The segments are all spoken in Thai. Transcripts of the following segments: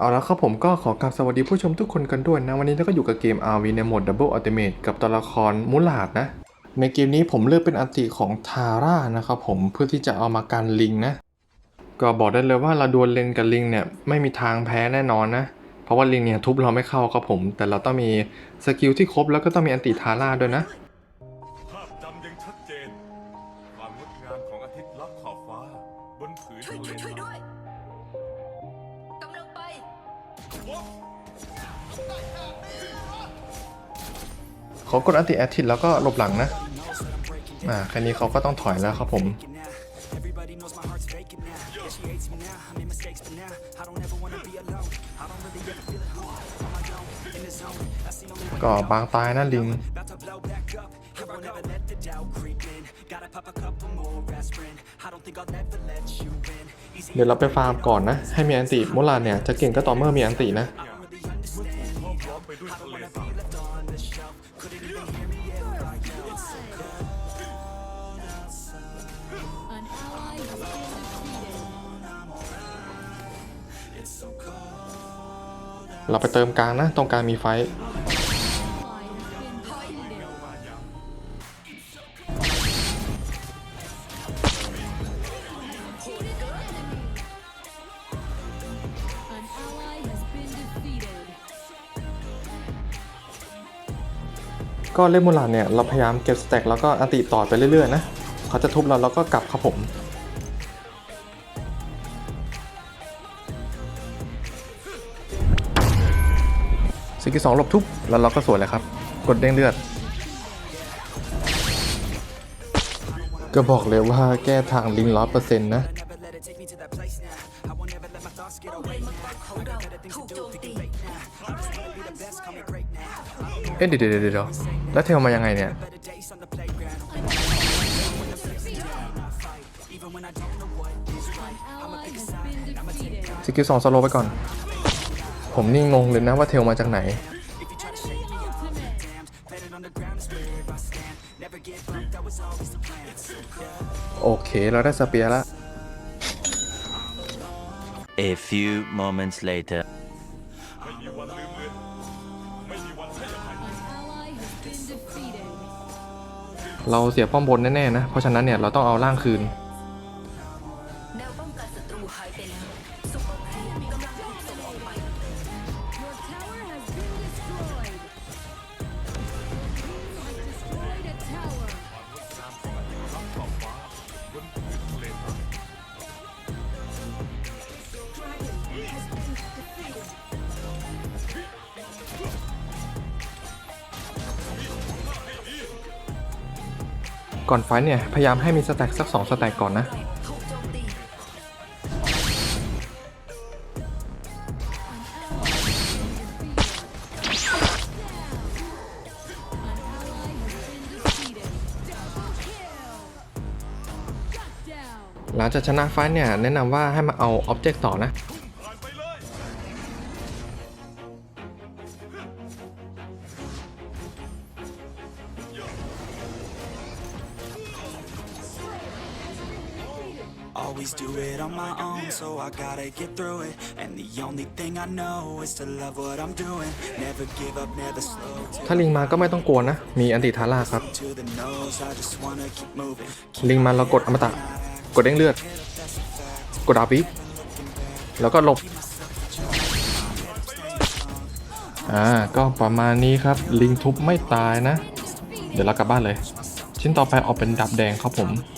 เอาละครับผมก็ขอกราบสวัสดีผู้ชมทุกคนกันด้วยนะ วันนี้เราก็อยู่กับเกม RV ในโหมด Double Ultimate กับตัวละครมูลาดนะ ในเกมนี้ผมเลือกเป็นอันติของทาร่านะครับผมเพื่อที่จะเอามากันลิงนะ ก็บอกได้เลยว่าเราดวลเลนกับลิงเนี่ยไม่มีทางแพ้แน่นอนนะ เพราะว่าลิงเนี่ยทุบเราไม่เข้าครับผม แต่เราต้องมีสกิลที่ครบแล้วก็ต้องมีอันติทาร่าด้วยนะ ขากดอันติแอทิดแล้วก็หลบหลังนะ อ่าแค่นี้เขาก็ต้องถอยแล้วครับผมก็บางตายนะลิง เดี๋ยวเราไปฟาร์มก่อนนะ ให้มีอันติโมลานเนี่ย จะเก่งก็ต่อเมื่อมีอันตินะ เราไปเติมกลางนะ ตรงกลางมีไฟ ก็เล่นมูลาดเนี่ย เราพยายามเก็บสแต็กแล้วก็อันติต่อไปเรื่อยๆนะ เขาจะทุบเราเราก็กลับครับผม สกิสองหลบทุบแล้วเราก็สวยเลยครับ กดเด้งเลือด ก็บอกเลยว่าแก้ทางลิงร้อยเปอร์เซ็นต์นะ เอ๊ะเดี๋ยวเดี๋ยวเดี๋ยวแล้วเทลมายังไงเนี่ยสกิลสองสโลไปก่อน ผมนี่งงเลยนะว่าเทลมาจากไหน if you try to shake me, you'll fall damned. Better on the ground is where I stand. Never give up, that was always the plan. โอเค เราได้สเปียร์ละ A few moments later. ไม่มีวันลืมเลือนไม่มีวันให้อภัย An ally has been defeated. เราเสียป้อมบนแน่ๆนะ เพราะฉะนั้นเนี่ย เราต้องเอาร่างคืนแน ก่อนไฟท์เนี่ย พยายามให้มีสแต็กสัก 2 สแต็กก่อนนะ หลังจากชนะไฟท์เนี่ย แนะนำว่าให้มาเอาอ็อบเจกต์ต่อนะ Always do it on my own, so I gotta get through it. And the only thing I know is to love what I'm doing. Never give up, never slow. ถ้าลิงมาก็ไม่ต้องกลัวนะ มีอันติทาร่าครับ To the nose, I just wanna keep moving. ลิงมาเรากดอมตะ กดเด้งเลือด กดอาวิแล้วก็หลบ อ่า ก็ประมาณนี้ครับ ลิงทุบไม่ตายนะ เดี๋ยวเรากลับบ้านเลย ชิ้นต่อไปออกเป็นดับแดงครับผม regrets.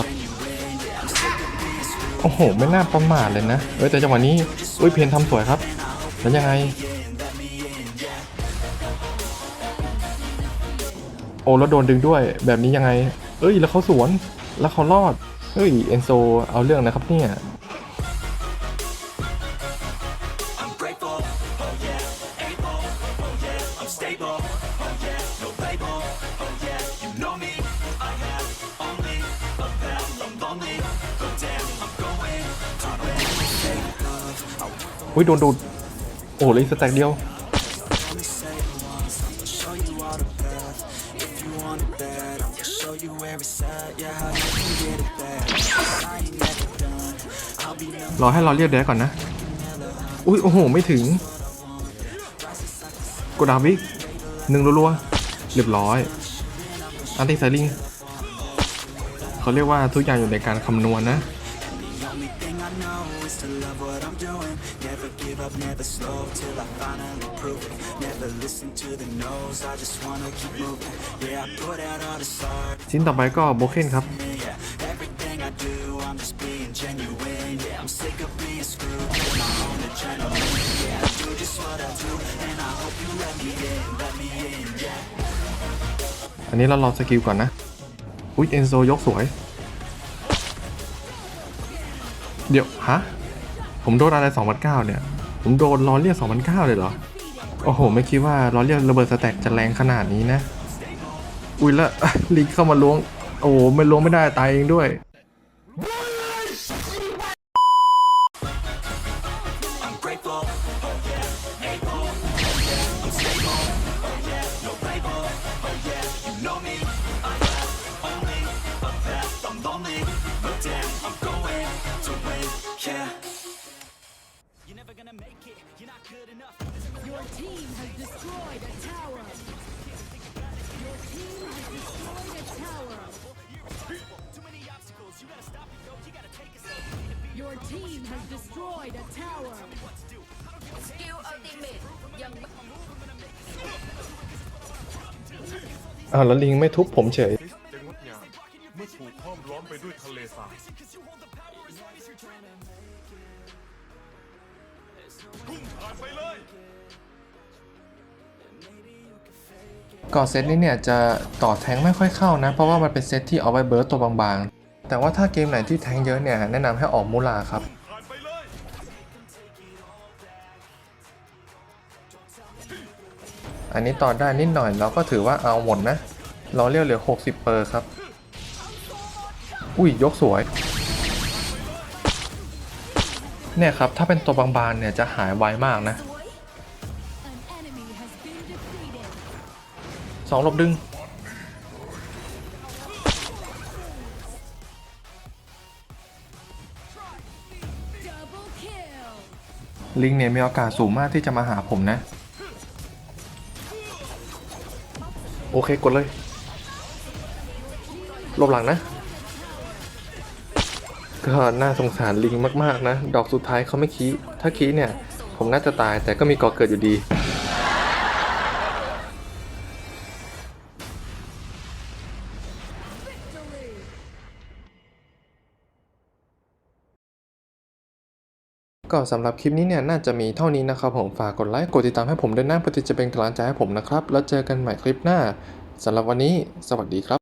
ับ โอ้โห ไม่น่าประมาทเลยนะ เอ้ยแต่จังหวะนี้อุ้ยเพนทำสวยครับ แล้วยังไง โอ้แล้วโดนดึงด้วย แบบนี้ยังไง เอ้ย แล้วเขาสวน แล้วเขารอดเฮ้ย เอนโซเอาเรื่องนะครับเนี่ย อุ้ยโดนดูดโอ้เลยสแต็กเดียวรอให้เราเรียกเดกก่อนนะ อุ้ยโอ้โห ไม่ถึง กดดาวิกหนึ่งรัวๆ เรียบร้อย อันติไซลิง เขาเรียกว่าทุกอย่างอยู่ในการคำนวณนนะ Never give up, never slow till I finally prove it. Never listen to the no's, I just wanna keep moving. Yeah, I put out all this art. ชิ้นต่อไปก็โบเคนครับ Yeah, everything I do, I'm just being genuine. Yeah, I'm sick of being screwed with my own adrenaline. Yeah, I do just what I do, and I hope you let me in, let me in. Yeah. อันนี้เรารอสกิลก่อนนะ อุ้ยเอนโซยกสวย เดี๋ยว ฮะ ผมโดนอะไร2,009เนี่ย ผมโดนล้อเลียก2,009 เลยเหรอ โอ้โห ไม่คิดว่าล้อเลียกระเบิดสแต็กจะแรงขนาดนี้นะ อุ้ยแล้วลิงเข้ามาล้วง โอ้โหไม่ล้วงไม่ได้ตายเองด้วย yeah, has destroyed a tower. สกิลอัลติเมตยังอ้าวแล้วลิงไม่ทุบผมเฉยคริสจะงดงามเมื่อถูกห้อมล้อมไปด้วยทะเลทรายพุ่งผ่านไปเลย ก่อนเซตนี้เนี่ยจะต่อแทงไม่ค่อยเข้านะ เพราะว่ามันเป็นเซตที่เอาไว้เบิร์ตตัวบางๆ แต่ว่าถ้าเกมไหนที่แทงเยอะเนี่ย แนะนำให้ออกมูลาครับ อันนี้ต่อได้นิดหน่อยเราก็ถือว่าเอาหมดนะ เราเรียกเหลือ 60 เปอร์ครับ อุ้ยยกสวย เนี่ยครับ ถ้าเป็นตัวบางๆเนี่ยจะหายไวมากนะสองลบดึง ลิงเนี่ยมีโอกาสสูงมากที่จะมาหาผมนะ โอเค กดเลยหลบหลังนะ ก็น่าสงสารลิงมากๆนะ ดอกสุดท้ายเขาไม่คีถ้าคีเนี่ย ผมน่าจะตายแต่ก็มีกอเกิดอยู่ดี ก็สำหรับคลิปนี้เนี่ยน่าจะมีเท่านี้นะครับผมฝากกดไลค์กดติดตามให้ผมด้วยนะเพื่อที่จะเป็นกำลังใจให้ผมนะครับ แล้วเจอกันใหม่คลิปหน้าสำหรับวันนี้ สวัสดีครับ